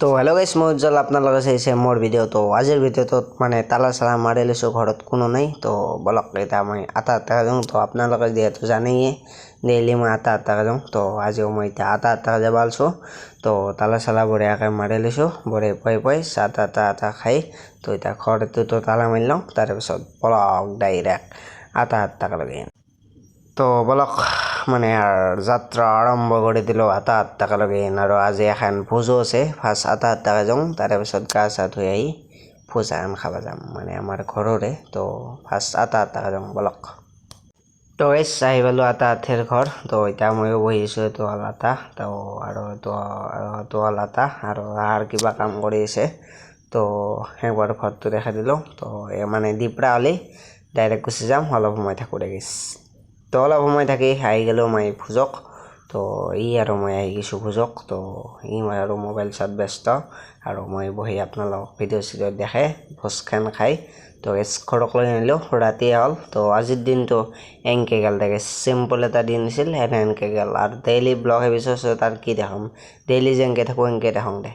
তো হেল্ল' গাইছ মই উজ্জ্বল আপোনালোকে চাইছে মোৰ ভিডিঅ' তো আজিৰ ভিডিঅ'টোত মানে তালা চালা মাৰি লৈছোঁ, ঘৰত কোনো নাই। তো বলক এতিয়া মই আটা আটাকৈ যাওঁ তো আপোনালোকে যিহেতু জানেয়ে ডেইলি মই আটা আটাকৈ যাওঁ তো আজিও মই এতিয়া আটা আটাকৈ যাব আলছোঁ। তো তালা চালা বঢ়িয়াকৈ মাৰি লৈছোঁ বঢ়িয়া পুৱাই পুৱাই চাহ তাহ তাহ তাহ খাই। তো এতিয়া ঘৰটোতো তালা মাৰি লওঁ, তাৰপিছত বলক ডাইৰেক্ট আটা আটাকৈ লাগে তো বলক মানে যাত্রা আৰম্ভ কৰি দিলোঁ আটা আঠটালৈকে আৰু আজি এখন ভোজো আছে, ফাৰ্ষ্ট আটা আঠটাকৈ যাওঁ তাৰে পিছত গা চা ধুই আহি ভোজ এখন খাব যাম মানে আমাৰ ঘৰৰে। তো ফাৰ্ষ্ট আটা আঠটাকৈ যাওঁ বলক। তো এছ, আহি পালোঁ আটা আঠিৰ ঘৰ। তো এতিয়া ময়ো বহিছোঁ এইটো হ'ল আটা তো আৰু এইটো আৰু এইটো হ'ল আটা আৰু আৰু কিবা কাম কৰি আছে। তো একবাৰ ঘৰটো দেখাই দিলোঁ। তো মানে দিপৰা হ'লেই ডাইৰেক্ট গুচি যাম, অলপ সময় থাকোঁ দেখিছ তো অলপ সময় থাকি, আহি গ'লোঁ মই ভোজক। তো ই আৰু মই আহি গৈছোঁ ভোজক। তো ই মই আৰু মোবাইল চোৱাত ব্যস্ত। আৰু মই বহি আপোনালোকক ভিডিঅ' চিডিঅ' দেখে ভোজখন খাই। তো এছ ঘৰক লৈ আনিলোঁ ৰাতিয়ে হ'ল। তো আজিৰ দিনটো এনকে গ'ল তাকে চিম্পল এটা দিন আছিল, এনে এনকৈ গ'ল। আৰু ডেইলি ব্লগ এপিচ'ড তাৰ কি দেখাম? ডেইলি যে এনকৈ থাকোঁ এনকৈ দেখাওঁ দে।